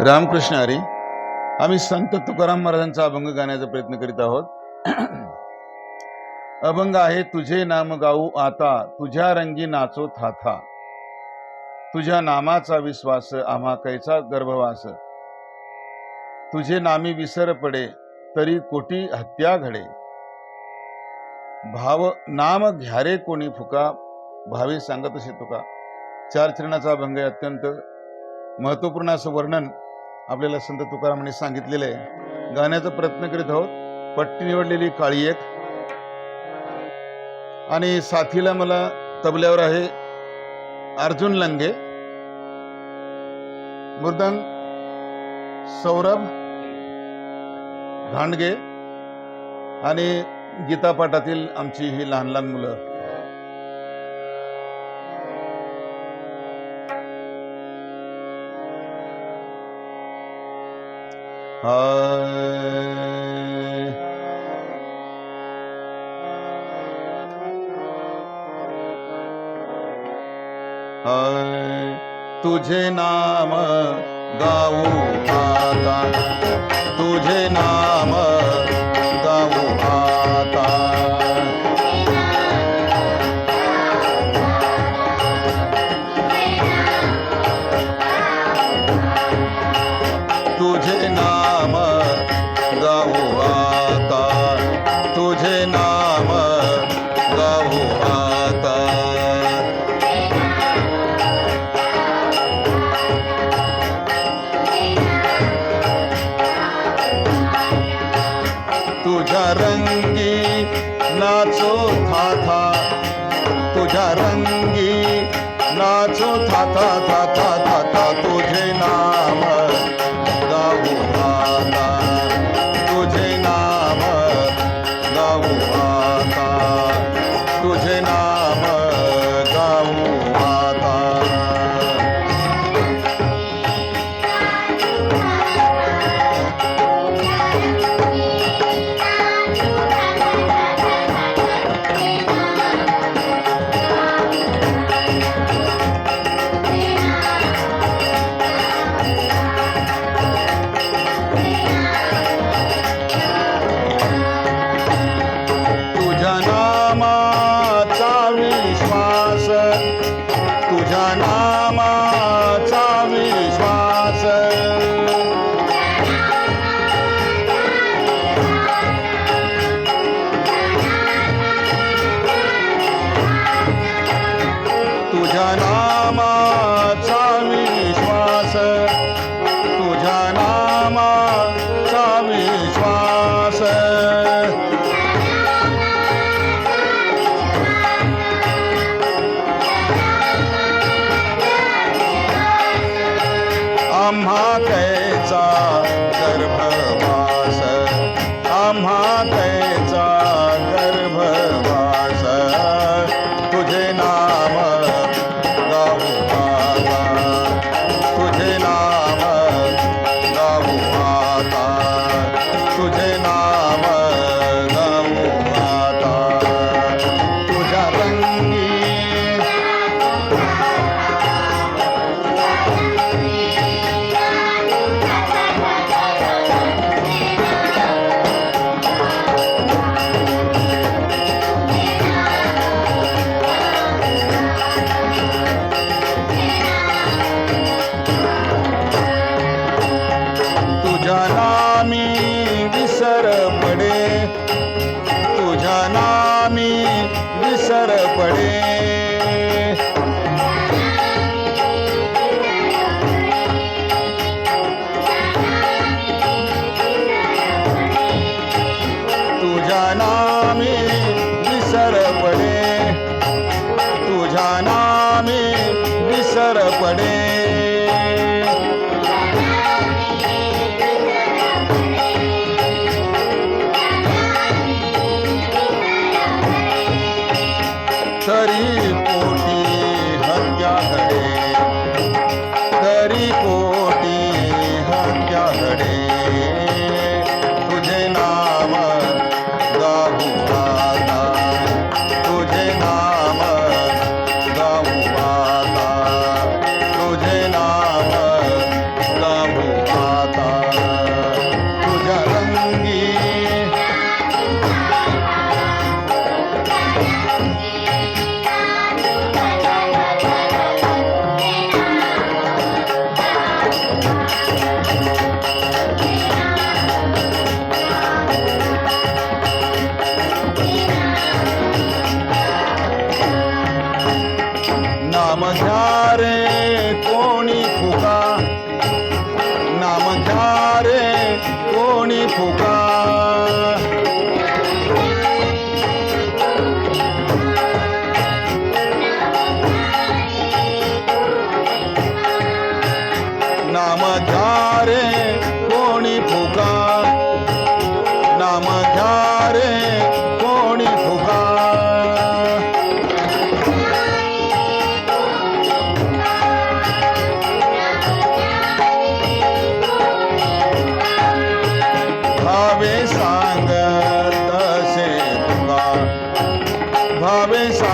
रामकृष्ण हरी आम्ही संत तुकाराम महाराजांचा अभंग गाण्याचा प्रयत्न करीत आहोत. अभंग आहे तुझे नाम गाऊ आता तुझ्या रंगी नाचो थाथा. तुझ्या नामाचा विश्वास आम्हा कैचा गर्भवास. तुझे नामी विसर पडे तरी कोटी हत्या घडे. भाव नाम घ्यारे कोणी फुका भावे सांगत असे तुका. चार चरणाचा अभंग आहे अत्यंत महत्त्वपूर्ण असं वर्णन आपल्याला संत तुकारामांनी सांगितलेलं आहे. गाण्याचा प्रयत्न करीत आहोत. पट्टी निवडलेली काळी एक. आणि साथीला मला तबल्यावर आहे अर्जुन लंगे. मृदंग सौरभ घांडगे आणि गीतापाठातील आमची ही लहान लहान मुलं. तुझे नाम गाऊ आता तुझे नाम नाम गाऊ आता तुझे नाम गाऊ आता तुझ्या रंगी नाचो थाथा तुझ्या रंगी नाचो थाथा थाथा थाथा तुझे नाम विसर पडे. तुझ्या नामी विसर पडे. भावे सांग